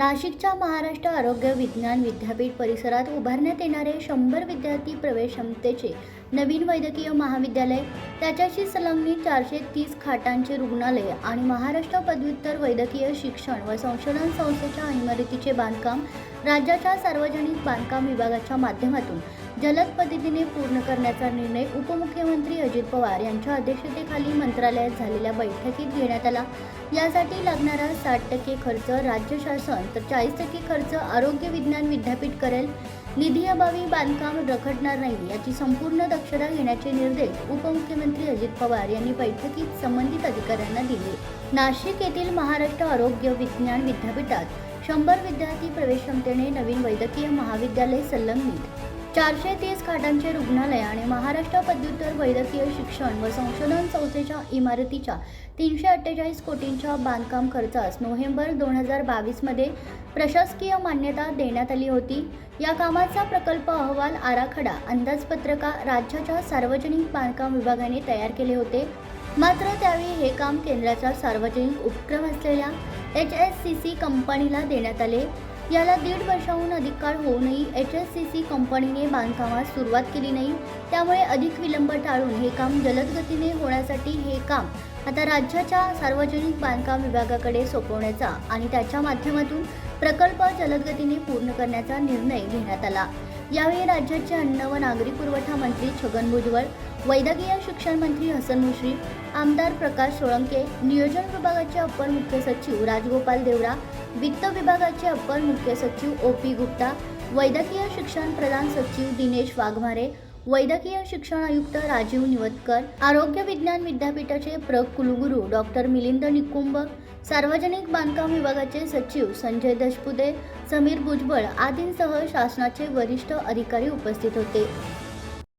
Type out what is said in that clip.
नाशिकच्या महाराष्ट्र आरोग्य विज्ञान विद्यापीठ परिसरात उभारण्यात येणारे शंभर विद्यार्थी प्रवेश क्षमतेचे नवीन वैद्यकीय महाविद्यालय त्याच्याशी संलग्नित चारशे तीस खाटांचे रुग्णालय आणि महाराष्ट्र पदव्युत्तर वैद्यकीय शिक्षण व संशोधन संस्थेच्या इमारतीचे बांधकाम राज्याच्या सार्वजनिक बांधकाम विभागाच्या माध्यमातून जलद पद्धतीने पूर्ण करण्याचा निर्णय उपमुख्यमंत्री अजित पवार यांच्या अध्यक्षतेखाली मंत्रालयात झालेल्या बैठकीत घेण्यात आला. यासाठी लागणारा साठ टक्के खर्च राज्य शासन तर चाळीस टक्के खर्च आरोग्य विज्ञान विद्यापीठ करेल. निधी अभावी बांधकाम रखडणार नाही याची संपूर्ण दक्षता घेण्याचे निर्देश उपमुख्यमंत्री अजित पवार यांनी बैठकीत संबंधित अधिकाऱ्यांना दिले. नाशिक येथील महाराष्ट्र आरोग्य विज्ञान विद्यापीठात शंभर विद्यार्थी प्रवेश क्षमतेने नवीन वैद्यकीय महाविद्यालय संलग्नित चारशे तीस खाटांचे रुग्णालय आणि महाराष्ट्र पदव्युत्तर वैद्यकीय शिक्षण व संशोधन संस्थेच्या इमारतीच्या तीनशे अठ्ठेचाळीस कोटींच्या बांधकाम खर्चास नोव्हेंबर दोन हजार बावीसमध्ये प्रशासकीय मान्यता देण्यात आली होती. या कामाचा प्रकल्प अहवाल आराखडा अंदाजपत्रका राज्याच्या सार्वजनिक बांधकाम विभागाने तयार केले होते. मात्र त्यावेळी हे काम केंद्राचा सार्वजनिक उपक्रम असलेल्या एच एस सी सी कंपनीला देण्यात आले. याला दीड वर्षाहून अधिक काळ होऊनही एच एस सी सी कंपनीने बांधकामास सुरुवात केली नाही. त्यामुळे अधिक विलंब टाळून हे काम जलद गतीने होण्यासाठी हे काम आता राज्याच्या सार्वजनिक बांधकाम विभागाकडे सोपवण्याचा आणि त्याच्या माध्यमातून प्रकल्प जलदगतीने पूर्ण करण्याचा निर्णय घेण्यात आला. यावेळी राज्याचे अन्न व नागरी पुरवठा मंत्री छगन भुजबळ वैद्यकीय शिक्षण मंत्री हसन मुश्रीफ आमदार प्रकाश सोळंके नियोजन विभागाचे अपर मुख्य सचिव राजगोपाल देवरा वित्त विभागाचे अपर मुख्य सचिव ओ पी गुप्ता वैद्यकीय शिक्षण प्रधान सचिव दिनेश वाघमारे वैद्यकीय शिक्षण आयुक्त राजीव निवतकर आरोग्य विज्ञान विद्यापीठाचे प्र कुलगुरू डॉक्टर मिलिंद निकुंब सार्वजनिक बांधकाम विभागाचे सचिव संजय दशपुते समीर भुजबळ आदींसह शासनाचे वरिष्ठ अधिकारी उपस्थित होते.